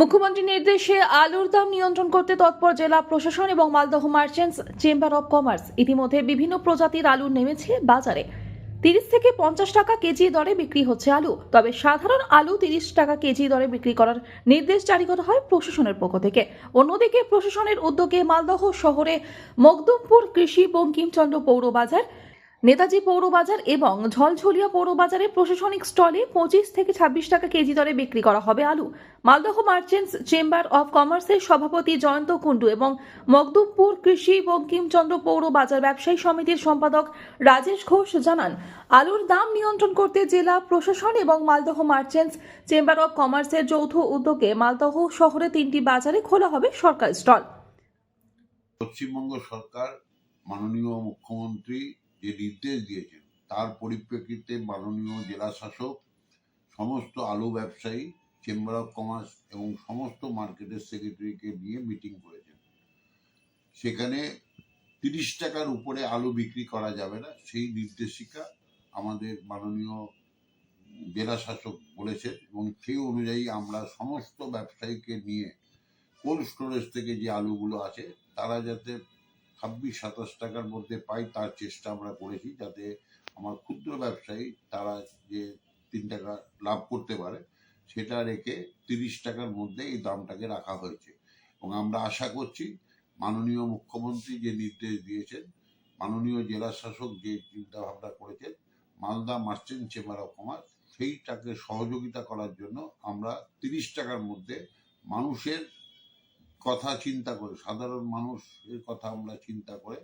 মুখ্যমন্ত্রীর নির্দেশে আলুর দাম নিয়ন্ত্রণ করতে তৎপর জেলা প্রশাসন এবং Malda merchants chamber of commerce. ইতিমধ্যে বিভিন্ন প্রজাতির আলু নেমেছে বাজারে। তিরিশ থেকে পঞ্চাশ টাকা কেজি দরে বিক্রি হচ্ছে আলু। তবে সাধারণ আলু তিরিশ টাকা কেজি দরে বিক্রি করার নির্দেশ জারি করা হয় প্রশাসনের পক্ষ থেকে। অন্যদিকে প্রশাসনের উদ্যোগে মালদহ শহরে মকদুমপুর কৃষি বঙ্কিমচন্দ্র পৌর বাজার নেতাজি পৌরবাজার এবং ঝলঝলিয়া পৌর বাজারে প্রশাসনিক স্টলে পঁচিশ থেকে ছাব্বিশ টাকা কেজি দরে বিক্রি করা হবে আলু। মালদহ মার্চেন্টস চেম্বার অব কমার্সের সভাপতি জয়ন্ত কুণ্ডু এবং মকদুমপুর কৃষি বঙ্কিমচন্দ্র পৌর বাজার ব্যবসায়ী সমিতির সম্পাদক রাজেশ ঘোষ জানান, আলুর দাম নিয়ন্ত্রণ করতে জেলা প্রশাসন এবং মালদহ মার্চেন্টস চেম্বার অব কমার্সের যৌথ উদ্যোগে মালদহ শহরে তিনটি বাজারে খোলা হবে সরকারি স্টল। পশ্চিমবঙ্গ সরকার, মাননীয় মুখ্যমন্ত্রী যে নির্দেশ দিয়েছেন। তার পরিপ্রেক্ষিতে মাননীয় জেলা শাসক, সমস্ত আলু ব্যবসায়ী চেম্বার অফ কমার্স এবং সমস্ত মার্কেটের সেক্রেটারিকে নিয়ে মিটিং করেছেন। সেখানে তিরিশ টাকার উপরে আলু বিক্রি করা যাবে না, সেই নির্দেশিকা আমাদের মাননীয় জেলা শাসক বলেছেন এবং সেই অনুযায়ী আমরা সমস্ত ব্যবসায়ীকে নিয়ে কোল্ড স্টোরেজ থেকে যে আলুগুলো আছে, তারা যাতে ছাব্বিশ, সাতাশ টাকার মধ্যে পাই, তার চেষ্টা আমরা করেছি যাতে আমার ক্ষুদ্র ব্যবসায়ী তারা যে তিন টাকা লাভ করতে পারে, সেটা রেখে তিরিশ টাকার মধ্যে এই দামটাকে রাখা হয়েছে। এবং আমরা আশা করছি মাননীয় মুখ্যমন্ত্রী যে নির্দেশ দিয়েছেন, মাননীয় জেলা শাসক যে চিন্তা ভাবনা করেছেন, Malda merchant chamber of commerce, সেইটাকে সহযোগিতা করার জন্য আমরা তিরিশ টাকার মধ্যে মানুষের কথা চিন্তা করে সাধারণ মানুষের কথা আমরা চিন্তা করে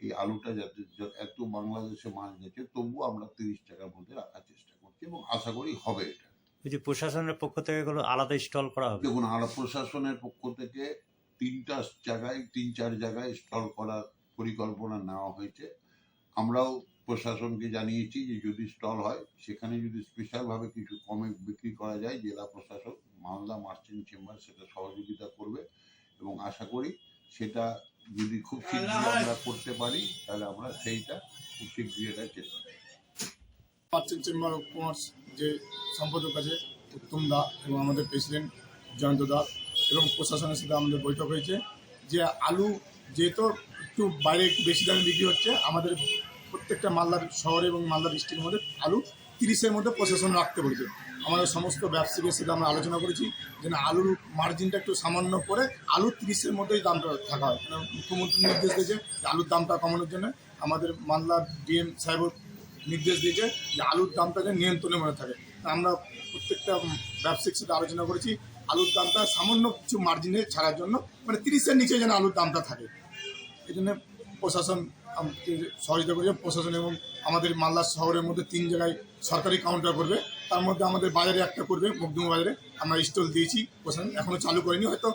এই আলুটা যাতে এত বাংলাদেশে মাছ গেছে তবুও আমরা তিরিশ টাকার মধ্যে রাখার চেষ্টা করছি এবং আশা করি হবে এটা। ওই যে প্রশাসনের পক্ষ থেকে কোনো আলাদা স্টল করা হবে? দেখুন আর প্রশাসনের পক্ষ থেকে তিনটা জায়গায় তিন চার জায়গায় স্টল করার পরিকল্পনা নেওয়া হয়েছে। আমরাও প্রশাসনকে জানিয়েছি যে যদি স্টল হয় সেখানে যদি স্পেশালভাবে কিছু কমে বিক্রি করা যায় জেলা প্রশাসন মালদা মার্চেন্ট চেম্বার সেটা সহযোগিতা করবে। এবং আশা করি সেটা যদি খুব শীঘ্রই আমরা করতে পারি, তাহলে আমরা সেইটা খুব শীঘ্রই এটা চেষ্টা করব। মার্চেন্ট চেম্বার অফ কমার্স যে সম্পাদক আছে, উত্তম দা এবং আমাদের প্রেসিডেন্ট জয়ন্ত দা এবং প্রশাসনের সাথে আমাদের বৈঠক হয়েছে যে আলু যেহেতু একটু বাইরে একটু বেশি দামে বিক্রি হচ্ছে, আমাদের প্রত্যেকটা মালদার শহরে এবং মালদা ডিস্ট্রিক্টের মধ্যে আলু তিরিশের মধ্যে প্রশাসন রাখতে বলেছে আমাদের সমস্ত ব্যবসায়ীদের সাথে আমরা আলোচনা করেছি, যেন আলুর মার্জিনটা একটু সামান্য করে আলু তিরিশের মধ্যেই দামটা থাকা হয়। মুখ্যমন্ত্রী নির্দেশ দিয়েছে যে আলুর দামটা কমানোর জন্য। আমাদের মালদার ডিএম সাহেব নির্দেশ দিয়েছে যে আলুর দামটা যেন নিয়ন্ত্রণে মনে থাকে। আমরা প্রত্যেকটা ব্যবসায়িক সাথে আলোচনা করেছি, আলুর দামটা সামান্য কিছু মার্জিনে ছাড়ার জন্য মানে তিরিশের নিচে যেন আলুর দামটা থাকে। এই জন্য প্রশাসন সহযোগিতা করেছে প্রশাসন এবং আমাদের মালদা শহরের মধ্যে তিন জায়গায় সরকারি কাউন্টার করবে। তার মধ্যে আমাদের বাজারে একটা করবে মকদুম বাজারে। আমরা স্টল দিয়েছি, প্রশাসন এখনও চালু করেনি। হয়তো